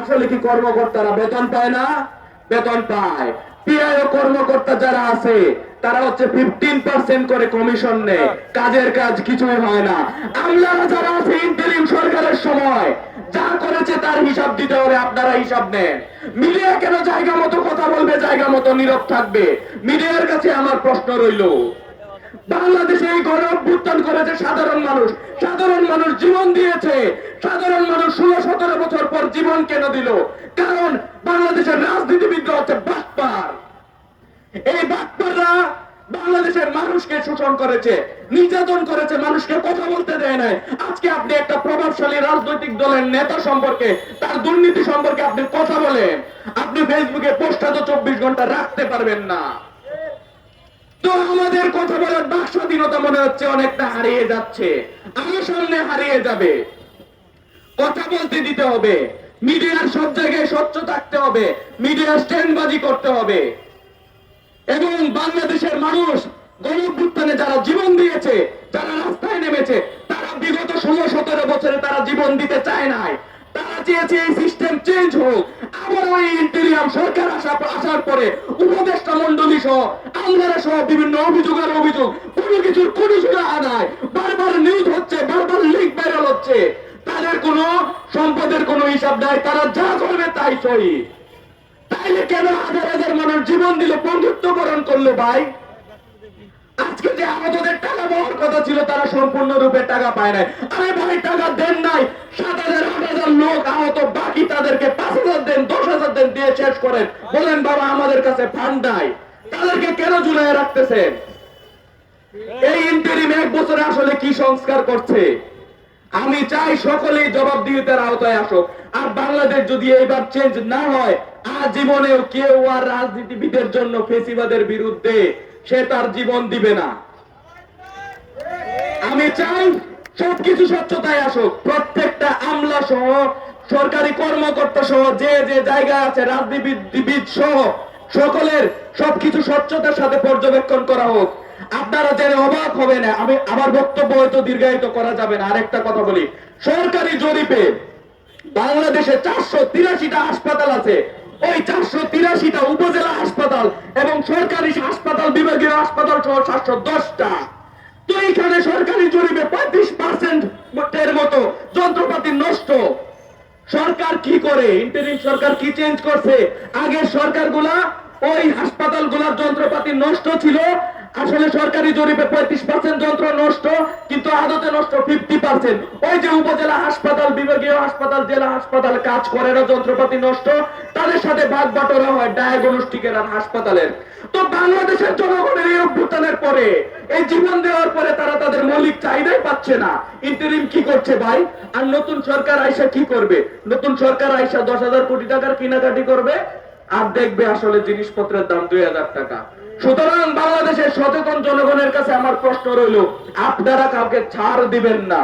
আসলে কি কর্মকর্তারা বেতন পায় না? বেতন পায়। পিআইও কর্মকর্তা যারা আছে, তারা হচ্ছে ফিফটিন পার্সেন্ট করে কমিশন নেয়। কাজের কাজ কিছুই হয় না। আমলারা যারা আছে ইন্টারিম সরকারের সময়, যা করেছে তার হিসাব দিতে হবে আপনারা হিসাব নেন। মিডিয়া কেন জায়গা মতো কথা বলবে, জায়গা মতো নীরব থাকবে? মিডিয়ার কাছে আমার প্রশ্ন রইল, বাংলাদেশে এই গণ অভ্যুত্থান করেছে সাধারণ মানুষ। সাধারণ মানুষ জীবন দিয়েছে সাধারণ মানুষ ষোলো, সতেরো বছর পর জীবন কেন দিল? কারণ বাংলাদেশের রাজনীতিবিদরা হচ্ছে বাটপার। এই বাটপাররা বাংলাদেশের মানুষকে শোষণ করেছে, নির্যাতন করেছে, মানুষকে কথা বলতে দেয় নাই। আজকে আপনি একটা প্রভাবশালী রাজনৈতিক দলের নেতা সম্পর্কে, তার দুর্নীতি সম্পর্কে আপনি কথা বলেন। আপনি ফেসবুকে পোস্টটা তো চব্বিশ ঘণ্টা রাখতে পারবেন না। তো আমাদের কথা বলার বাক স্বাধীনতা মনে হচ্ছে অনেকটা হারিয়ে যাচ্ছে। আমার সামনে হারিয়ে যাবে। কথা বলতে দিতে হবে। মিডিয়ার সব জায়গায় স্বচ্ছ থাকতে হবে। মিডিয়া স্ট্যান্ডবাজি করতে হবে। এবং বাংলাদেশের মানুষ গণভ্যুত্থানে যারা জীবন দিয়েছে, যারা রাস্তায় নেমেছে, তারা বিগত ষোলো, সতেরো বছরে তারা জীবন দিতে চায় নাই। তারা চেয়েছে এই সিস্টেম চেঞ্জ হোক। আবার ওই ইন্টেরিয়াম সরকার আসা আসার পরে উপদেষ্টা মন্ডলী সহ সহ বিভিন্ন অভিযোগ আর অভিযোগ, কোনো কিছুর কোনো সুরাহা নাই। বারবার নিউজ হচ্ছে, বারবার লিঙ্ক ভাইরাল হচ্ছে। সম্পদের কোনো হিসাব নাই, তারা যা করবে তাই সহি তাইলে কেন হাজার হাজার মানুষ জীবন দিল বন্ধুত্বকরণ করল ভাই? আজকে যে আমাদের টাকা পাওয়ার কথা ছিল, তারা সম্পূর্ণরূপে টাকা পায় নাই। আরে ভাই, টাকা দেন নাই। সাত হাজার, আট হাজার লোক আহত, বাকি তাদেরকে পাঁচ হাজার দেন, দশ হাজার দেন, দিয়ে শেষ করেন। বলেন বাবা, আমাদের কাছে ফান্ড নাই। তাদেরকে কেন ঝুলাই রাখতেছেন? এই ইন্টারিম এক বছরে আসলে কি সংস্কার করছে? আমি চাই সকলেই জবাবদিহিতার আওতায় আসুক। আর বাংলাদেশ যদি এইবার চেঞ্জ না হয়, আজীবনেও কেউ আর রাজনীতিবিদের জন্য ফেসিবাদের বিরুদ্ধে সে তার জীবন দিবে না। আমি চাই সবকিছু স্বচ্ছতায় আসুক। প্রত্যেকটা আমলা সহ, সরকারি কর্মকর্তা সহ, যে যে জায়গা আছে, রাজনীতিবিদ সহ, সকলের সবকিছু স্বচ্ছতার সাথে পর্যবেক্ষণ করা হোক। আপনারা জেনে অবাক হবে না আমি আমার বক্তব্য হয়তো দীর্ঘায়িত করা যাবে না। আরেকটা কথা বলি, সরকারি জরিপে বাংলাদেশে চারশো তিরাশিটা হাসপাতাল আছে। ওই চারশো তিরাশিটা উপজেলা হাসপাতাল এবং সরকারি হাসপাতাল, বিভাগীয় হাসপাতাল সহ সাতশো দশটা। তো এইখানে সরকারি জরিপে পঁয়ত্রিশ পার্সেন্ট এর মতো যন্ত্রপাতি নষ্ট। সরকার কি করে? ইন্টারিম সরকার কি চেঞ্জ করছে? আগের সরকারগুলা ওই হাসপাতালগুলোর যন্ত্রপাতি নষ্ট ছিল আসলে সরকারি জরিপে পঁয়ত্রিশ পার্সেন্ট যন্ত্র নষ্ট, কিন্তু আদতে নষ্ট ফিফটি পার্সেন্ট ওই যে উপজেলা হাসপাতাল, বিভাগীয় হাসপাতাল, জেলা হাসপাতাল কাজ করে না, যন্ত্রপাতি নষ্ট, তাদের সাথে ভাগ বাটোয়ারা হয় ডায়াগনস্টিকের আর হাসপাতালের। তো বাংলাদেশের জনগণের এই অভ্যুত্থানের পরে, এই জীবন দেওয়ার পরে তারা তাদের মৌলিক চাহিদাই পাচ্ছে না। ইন্টারিম কি করছে ভাই? আর নতুন সরকার আইসা কি করবে? নতুন সরকার আইসা দশ হাজার কোটি টাকার কেনাকাটি করবে? আর দেখবে আসলে জিনিসপত্রের দাম দুই হাজার টাকা। সুতরাং বাংলাদেশের সচেতন জনগণের কাছে আমার প্রশ্ন রইল, আপনারা কাউকে ছাড় দিবেন না।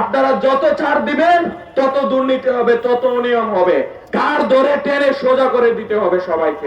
আপনারা যত ছাড় দিবেন, তত দুর্নীতি হবে, তত অনিয়ম হবে। কার ধরে টেনে সোজা করে দিতে হবে সবাইকে।